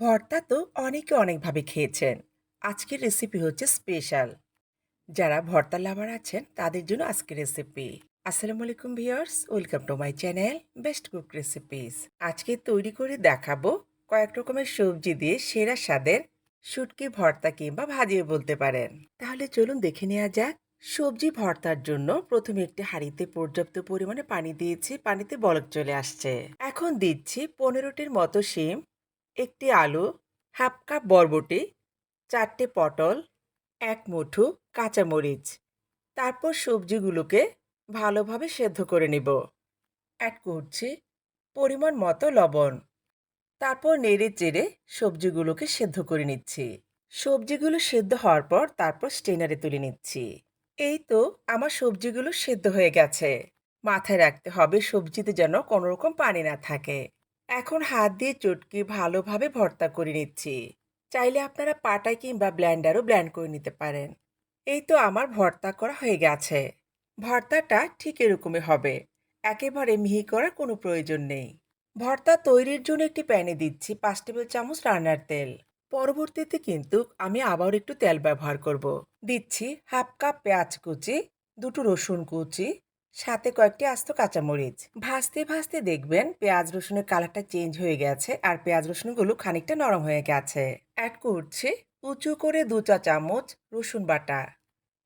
ভর্তা তো অনেকে অনেকভাবে খেয়েছেন। আজকের রেসিপি হচ্ছে স্পেশাল যারা ভর্তা লাভার আছেন, তাদের জন্য আজকের রেসিপি আসসালামু আলাইকুম viewers welcome to my channel best cook recipes আজকে তৈরি করে দেখাবো কয়েক রকমের সবজি দিয়ে সেরা স্বাদের শুটকি ভর্তা কিংবা ভাজিয়ে বলতে পারেন। তাহলে চলুন দেখে নেওয়া যাক। সবজি ভর্তার জন্য প্রথমে একটি হাঁড়িতে পর্যাপ্ত পরিমাণে পানি দিয়েছি, পানিতে বলক চলে আসছে। এখন দিচ্ছি পনেরোটির মতো শিম একটি আলু, হাফ কাপ বরবটি, চারটে পটল, এক মুঠো কাঁচামরিচ। তারপর সবজিগুলোকে ভালোভাবে সেদ্ধ করে নিব। অ্যাড করছি পরিমাণ মতো লবণ। তারপর নেড়ে চেড়ে সবজিগুলোকে সেদ্ধ করে নিচ্ছি। সবজিগুলো সেদ্ধ হওয়ার পর তারপর স্টেনারে তুলে নিচ্ছি। এই তো আমার সবজিগুলো সেদ্ধ হয়ে গেছে। মাথায় রাখতে হবে সবজিতে যেন কোনো রকম পানি না থাকে। এখন হাত দিয়ে চটকি ভালোভাবে ভর্তা করে নিচ্ছি। চাইলে আপনারা পাটায় কিংবা ব্ল্যান্ডারও ব্ল্যান্ড করে নিতে পারেন। এই তো আমার ভর্তা করা হয়ে গেছে। ভর্তাটা ঠিক এরকমই হবে। একেবারে মিহি করার কোনো প্রয়োজন নেই। ভর্তা তৈরির জন্য একটি প্যানে দিচ্ছি পাঁচ টেবিল চামচ রান্নার তেল। পরবর্তীতে কিন্তু আমি আবার একটু তেল ব্যবহার করব। দিচ্ছি হাফ কাপ পেঁয়াজ কুচি, দুটো রসুন কুচি সাথে কয়েকটি আস্ত কাঁচামরিচ। ভাজতে ভাজতে দেখবেন পেঁয়াজ রসুনের কালারটা চেঞ্জ হয়ে গেছে আর পেঁয়াজ রসুনগুলো খানিকটা নরম হয়ে গেছে। অ্যাড করছি উঁচু করে দু চা চামচ রসুন বাটা।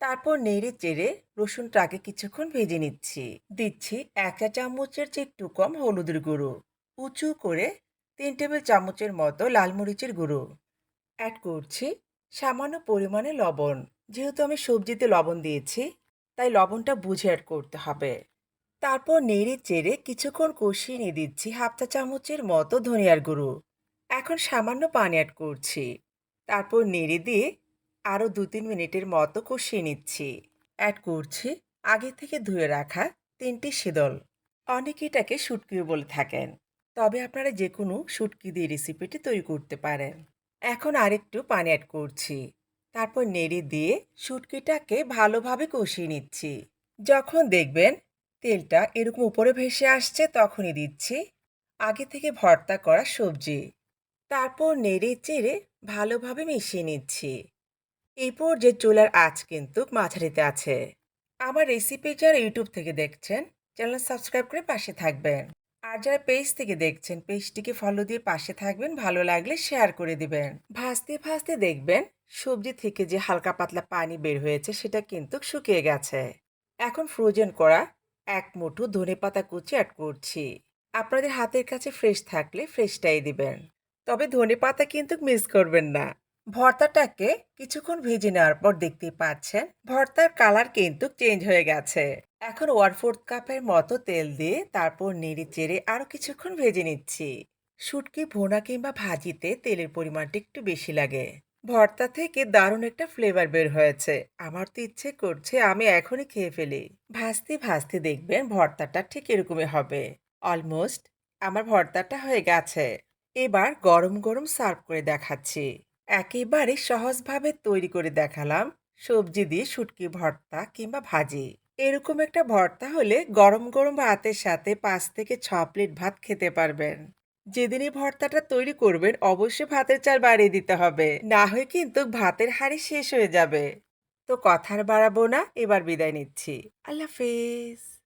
তারপর নেড়ে চেড়ে রসুনটাকে কিছুক্ষণ ভেজে নিচ্ছি। দিচ্ছি এক চা চামচের চেয়ে একটু কম হলুদের গুঁড়ো। উঁচু করে তিন টেবিল চামচের মতো লাল মরিচের গুঁড়ো। অ্যাড করছি সামান্য পরিমাণে লবণ। যেহেতু আমি সবজিতে লবণ দিয়েছি তাই লবণটা বুঝে অ্যাড করতে হবে। তারপর নেড়ে চেড়ে কিছুক্ষণ কষিয়ে নিয়ে দিচ্ছি হাফ চা চামচের মতো ধনিয়ার গুঁড়ো। এখন সামান্য পানি অ্যাড করছি। তারপর নেড়ে দিয়ে আরও দু তিন মিনিটের মতো কষিয়ে নিচ্ছি। অ্যাড করছি আগে থেকে ধুয়ে রাখা তিনটি শীতল অনেকে এটাকে শুটকিও বলে থাকেন। তবে আপনারা যে কোনো শুটকি দিয়ে রেসিপিটি তৈরি করতে পারেন। এখন আরেকটু পানি অ্যাড করছি। তারপর নেড়ে দিয়ে শুটকিটাকে ভালোভাবে কষিয়ে নিচ্ছি। যখন দেখবেন তেলটা এরকম উপরে ভেসে আসছে, তখনই দিচ্ছি। আগে থেকে ভর্তা করা সবজি। তারপর নেড়ে চেড়ে ভালোভাবে মিশিয়ে নিচ্ছি। এরপর যে চুলার আঁচ কিন্তু মাঝারিতে আছে। আমার রেসিপি যারা ইউটিউব থেকে দেখছেন চ্যানেল সাবস্ক্রাইব করে পাশে থাকবেন। আর যারা পেজ থেকে দেখছেন, পেজটিকে ফলো দিয়ে পাশে থাকবেন। ভালো লাগলে শেয়ার করে দিবেন। ভাজতে ভাজতে দেখবেন সবজি থেকে যে হালকা পাতলা পানি বের হয়েছে, সেটা কিন্তু শুকিয়ে গেছে। এখন ফ্রোজেন করা এক মুঠো ধনে পাতা কুচি অ্যাড করছি। আপনাদের হাতের কাছে ফ্রেশ থাকলে ফ্রেশটাই দিবেন। তবে ধনে পাতা কিন্তু মিস করবেন না। ভর্তাটাকে কিছুক্ষণ ভেজে নেওয়ার পর দেখতেই পাচ্ছেন, ভর্তার কালার কিন্তু চেঞ্জ হয়ে গেছে। এখন ওয়ান ফোর্থ কাপের মতো তেল দিয়ে তারপর নেড়ে চেড়ে আরও কিছুক্ষণ ভেজে নিচ্ছি। শুটকি, ভোনা কিংবা ভাজিতে তেলের পরিমাণটা একটু বেশি লাগে। ভর্তা থেকে দারুণ একটা ফ্লেভার বের হয়েছে। আমার তো ইচ্ছে করছে আমি এখনই খেয়ে ফেলি। ভাজতে ভাজতে দেখবেন ভর্তাটা ঠিক এরকমই হবে। অলমোস্ট আমার ভর্তাটা হয়ে গেছে। এবার গরম গরম সার্ভ করে দেখাচ্ছি। একেবারে সহজভাবে তৈরি করে দেখালাম। সবজি দিয়ে শুটকি, ভর্তা কিংবা ভাজি। এরকম একটা ভর্তা হলে গরম গরম ভাতের সাথে পাঁচ থেকে ছ প্লেট ভাত খেতে পারবেন। যেদিন এই ভর্তাটা তৈরি করবেন, অবশ্যই ভাতের চাল বাড়িয়ে দিতে হবে। না হয়ে কিন্তু ভাতের হাড়ি শেষ হয়ে যাবে। তো কথার বাড়াবো না, এবার বিদায় নিচ্ছি। আল্লাহ হাফেজ।